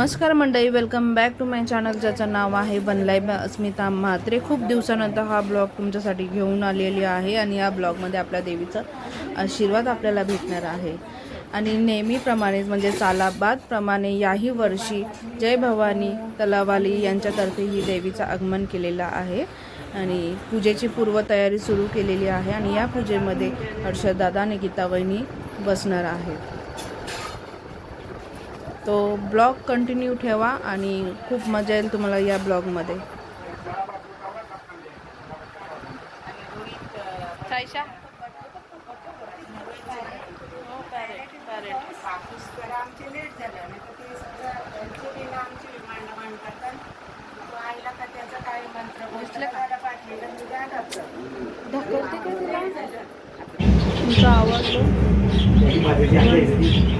नमस्कार मंडळी welcome back to my channel ज्याचं नाव आहे बनलाय बा- अस्मिता म्हात्रे. खूप दिवसानंतर हा ब्लॉग तुमच्यासाठी घेऊन आलेली आहे आणि या ब्लॉगमध्ये आपल्या देवीचा आशीर्वाद आपल्याला भेटणार आहे. आणि नेहमीप्रमाणेच म्हणजे सालाबादप्रमाणे याही वर्षी जय भवानी तलावाली यांच्यातर्फे ही देवीचं आगमन केलेलं आहे. आणि पूजेची पूर्वतयारी सुरू केलेली आहे आणि या पूजेमध्ये हर्षदादा आणि गीतावहिनी बसणार आहेत. तो ब्लॉग कंटिन्यू ठेवा आणि खूप मजा येईल तुम्हाला या ब्लॉगमध्ये. तर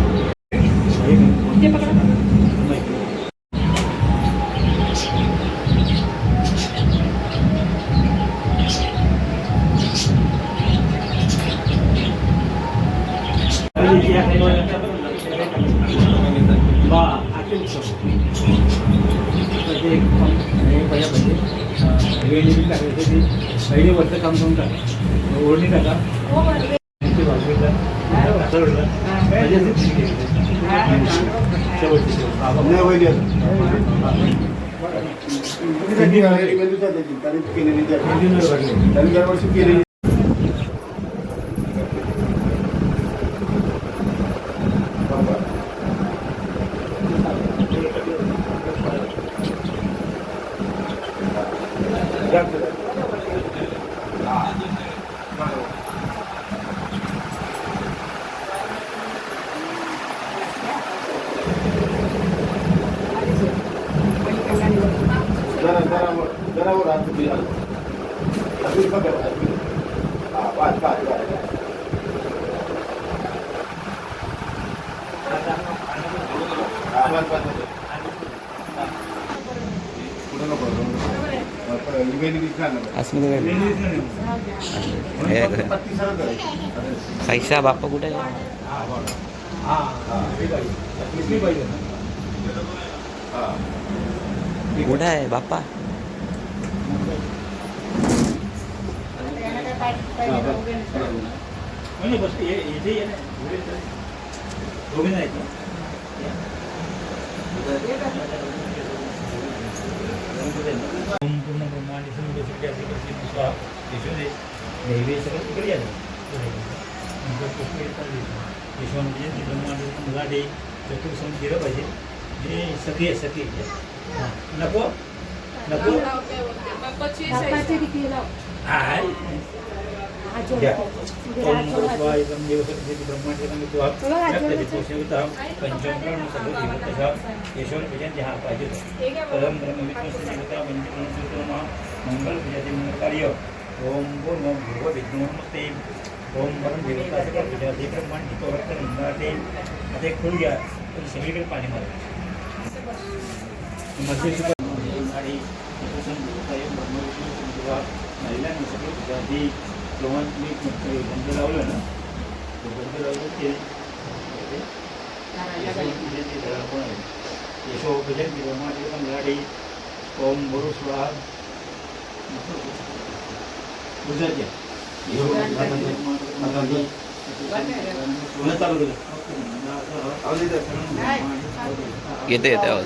पहिले वर्ष काम करून टाका ओढणी टाका त्यांची साईशा बाप्पा कुठे आहे? हा, बाप्पा नाही, नाही, बस इथे ये. दोघे आहेत ना? या. ओम पूर्ण ब्रह्मांड समूह करते स्वाहा यशोदे दैवे सगळं तिकडे या नंतर येतात यशवंत म्हणजे ब्रह्मांड मला दे केलं पाहिजे जे सखी सखी नको नको? हाय घ्या. ओम एकदम देवसत्य ब्रह्मांड तो आप व्यक्त पंचमकरण सर्व देवतः यशवंत विजय हा. परम ब्रह्म विष्णू देवता पंचमकरण मंगल विजय मंगल कार्य. ओम पूर्ण भूर्व विष्णुमूर्ते ओम परम देवता सगळं पूजा ते ब्रह्मांड जितो रक्त आता एक खोल घ्या. तर सगळीकडे पाणी मारा. मध्ये सुद्धा आणि ब्रह्मविष्णू किंवा महिलांनी सगळे विद्यार्थी जेव्हा तुम्ही गंध लावलं ना ते बंद लावलं ते पण आहे. यशोभजन ब्रह्माचे पण गाडी ओम गुरु स्वाहा गुजरच्या येते येते आवाज.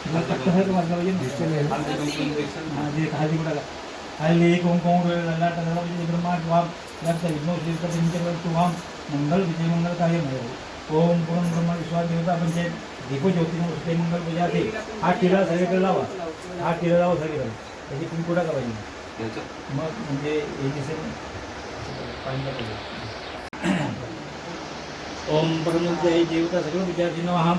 या ना का का? मंगल विजय मंगल कार्य मय ओम पूर्ण ब्रह्मा विश्वास देवता पंचायत दीप ज्योती नमस्ते मंगल पूजा ते हा टिळा सगळीकडे लावा हा टिळा लावा सगळीकडे त्याची तुम्ही कुठं का पाहिजे मग म्हणजे हे दिसेल पाहिजे ओम परमंत हे देवता सगळं विद्यार्थी नवहम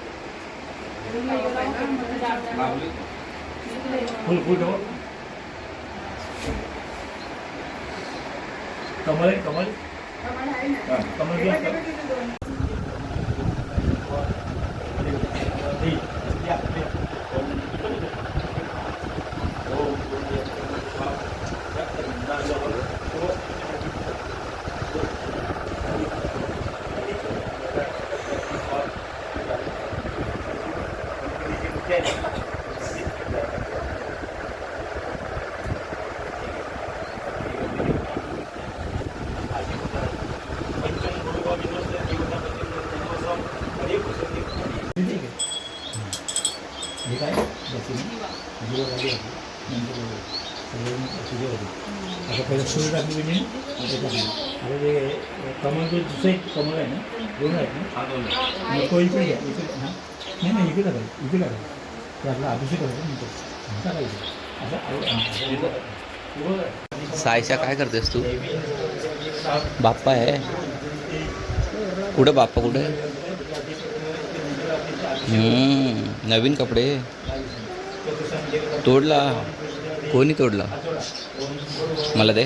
ફૂલ ફૂટો કમલ કમલ કમલ कमल दुसरं कमल ना ना इकडे घ्या इकडे हाँ नाही नाही इकडे इकडे अभिषेक हाँ, करायचं. सायशा काय करतेस तू? बाप्पा आहे. कुठं बाप्पा कुठे? हम्म, नवीन कपडे. तोडला. कोणी तोडला? मला दे.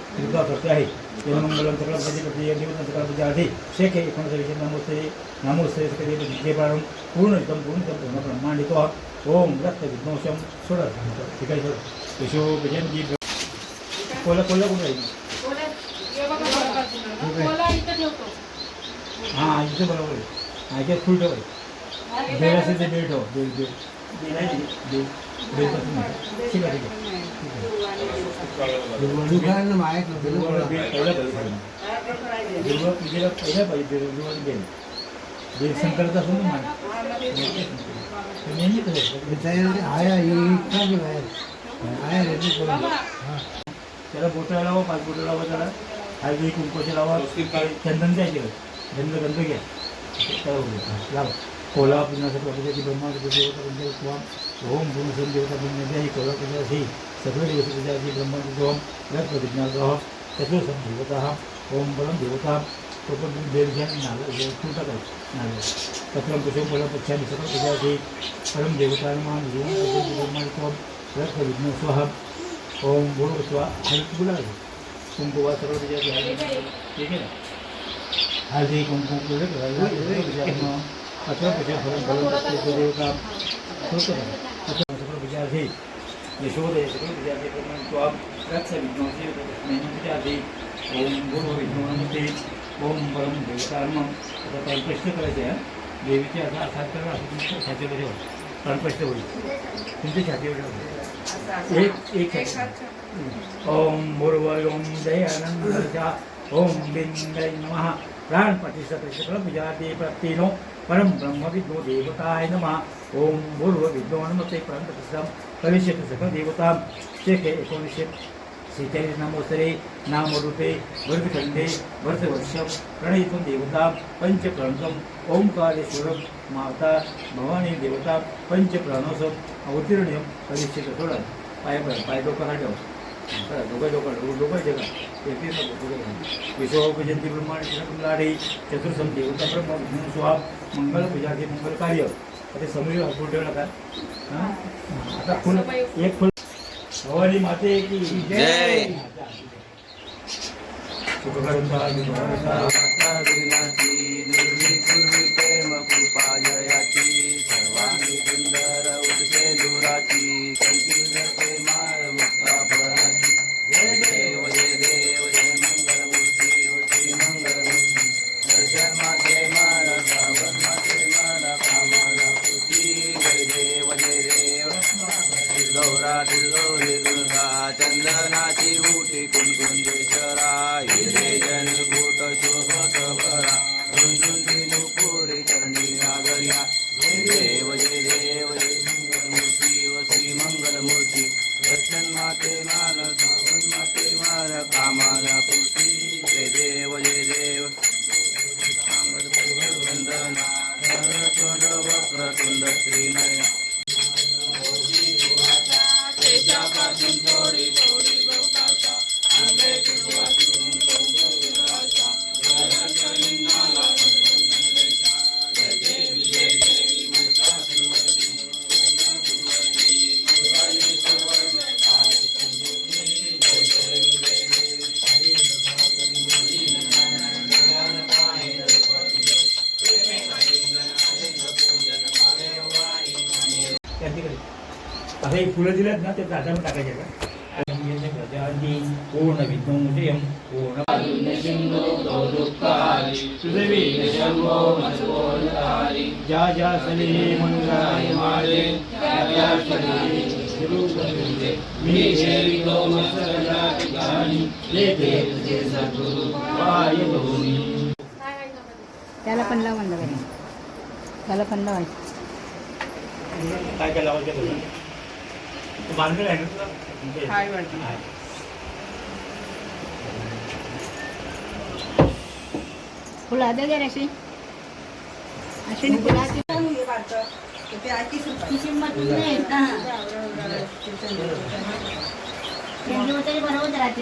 योगदान करते आहे जनमंगलम सकळपती देवता सकळपती आधी शेख एकोणीस विषय नमोस्ते नमोस्ते पूर्ण ब्रह्मांडितो ओम रक्त विध्वंसम सोडत ठीक आहे सोडत. यशो कोला कोला कुठे आहे? हां इथं बरोबर आहे. ऐकत फुल ठेवाय बेड ते बेड ठेवा बेड बेड आहे ना? बेड बेड पासून आहे. ठीक आहे ठीक आहे दुर्वा बेड पहिला पाहिजे दुर्वा पूजेला पहिला पाहिजे दुर्वा बेड बेड शंकराचा असून ना मान नेहमी तसंच. त्याला बोटं लावा पाच बोटं लावा त्याला हळदी कुंकूचे लावा चंदन द्या केलं गंध गंध घ्या. लावा कोला पुन्हा प्रभुजाची ब्रह्मा देवता पंचायत स्वाम ओम गुणसम देवता ही कोला पूजा ही सगळे दिवस पूजाची ब्रह्मा ओम प्रतिज्ञा सगळे सम देवता ओम देवता तो बेल घ्या नाल फुल टाकायचं नाल पत्रम पुष्पम कोला पक्षाने सगळं पूजाची परम देवता मान जीवन ब्रह्मा ओम रथ विघ्न स्वाहा ओम बोलो स्वा हळदी बोला कुंकुवा सर्व पूजाची हळदी ठीक आहे ना हळदी कुंकुम विद्यार्थी यशोदय सगळं विद्यार्थी प्रमाण तो आप विघ्नोसी विद्यार्थी ओम गुरु ओम परम देवतार्म आता प्राणप्रश्न करायचे आहे देवीचे असा असा करा असं तुमच्या छातीवर ठेवा प्राणप्रश्न होईल तुमच्या छातीवर एक एक ओम भूर्व ओम जय आनंद ओम बिंदय नमः। प्राण प्रतिष्ठा प्रत्येनो परम ब्रह्म विद्नो देवताय नमः ओम भूर्व विद्नो नमते प्राण प्रतिष्ठा करिष्यते सकल देवता शेख एकोणीसशे सेहेचाळीस नामोत्तरे नामरूपे वर्धखंडे वर्षवर्षम प्रणयितुं देवता पंचप्रणतम ओंकारेश्वरम माता भवानी देवता पंचप्राणोत्सव अवतीर्ण परीक्षेत सोडा पाय पाय पाय डोकं हा ठेव करा, डोकं डोकं डोकं डोकं विश्वजयंती ब्रह्मांड लाडे मंगल पूजा हे मंगल कार्य? आता फुल एक फुल भवानी माते की जय. सुखकर्ता सुखकर्ता चंदनाची उठी कुंकुंजेश्वरा हिरे जन भूत शोभत भरा झुंझुंटी नुपुरी करणी नागर्या देव जय देव जय मंगलमूर्ती व श्री मंगलमूर्ती दर्शन माते मान सावन माते मान कामाला पूर्ती. जय देव जय देव वंदना वक्रतुंड वक्रतुंड श्रीनया आता हे फुलं दिलेत ना ते प्राधान्य टाकायचे का? प्रजाती पूर्ण पूर्ण ज्या ज्या सले मंगलाय माझे त्या त्या सले गुरुगुरुदेव. मी सेवितो मस्तका ठिकाणी येथे तुझे सद्गुरु पाय धोनी. त्याला पण लावून लावायचं त्याला पण लावायचं काय काय लावायचं बालगड आहे ना? तुला हाय. वाटलं फुला दे अशी. अशी फुलाची किंमत नाही तरी राहते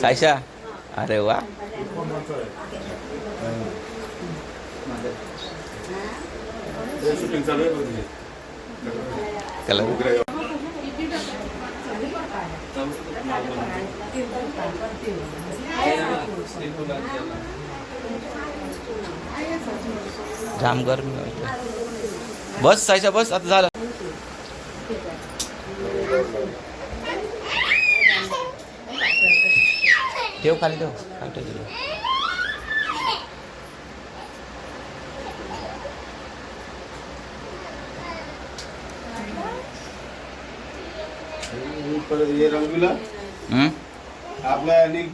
सायशा? अरे वा. कलर? जाम गरमी बस सायशा बस आता झालं.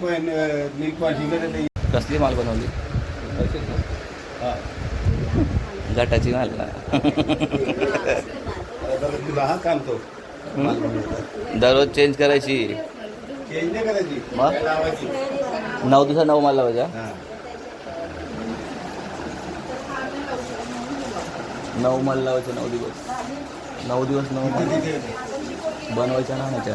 पॉईंट नील पॉईंट शिकत आहे कसली माल बनवली? गटाची माल. तो. दररोज चेंज करायची. मग? नऊ दिवसा नऊ माल लावायच्या नऊ माल लावायचे नऊ दिवस. नऊ दिवस नऊ. बनवायच्या ना रस्ते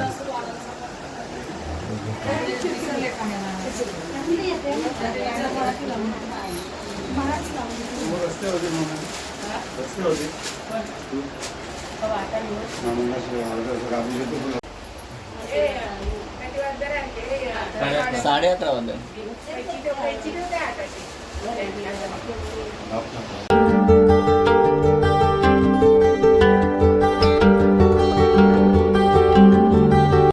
होते. साडे अकरा वाजले.